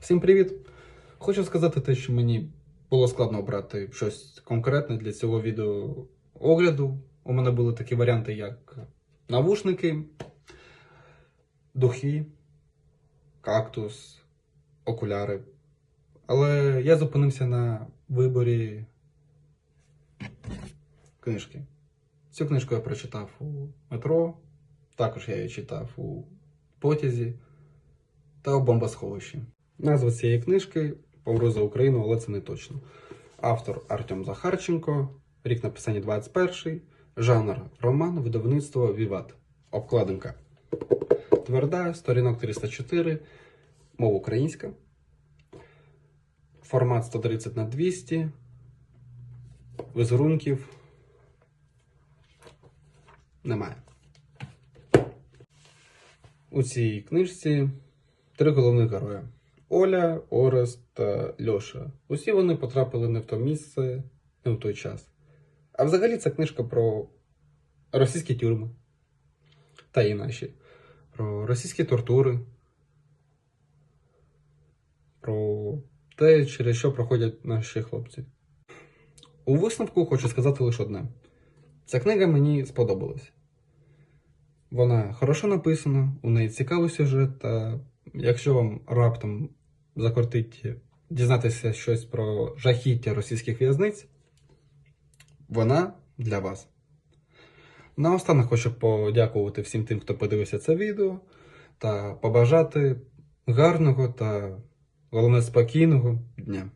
Всім привіт! Хочу сказати те, що мені було складно обрати щось конкретне для цього відео огляду. У мене були такі варіанти, як навушники, духи, кактус, окуляри. Але я зупинився на виборі книжки. Цю книжку я прочитав у метро, також я її читав у потязі та у бомбосховищі. Назва цієї книжки Помру за Україну, але це не точно. Автор Артем Захарченко, рік написання 21, жанр роман, видавництво Віват. Обкладинка. Тверда, сторінок 304, мова українська. Формат 130 на 200. Візерунків немає. У цій книжці три головних герої: Оля, Орест та Льоша. Усі вони потрапили не в то місце, не в той час. А взагалі це книжка про російські тюрми та і наші, про російські тортури, про те, через що проходять наші хлопці. У висновку хочу сказати лише одне: ця книга мені сподобалась. Вона хорошо написана, у неї цікавий сюжет, та якщо вам раптом закортить дізнатися щось про жахіття російських в'язниць, вона для вас. Наостанок хочу подякувати всім тим, хто подивився це відео, та побажати гарного та головне спокійного дня.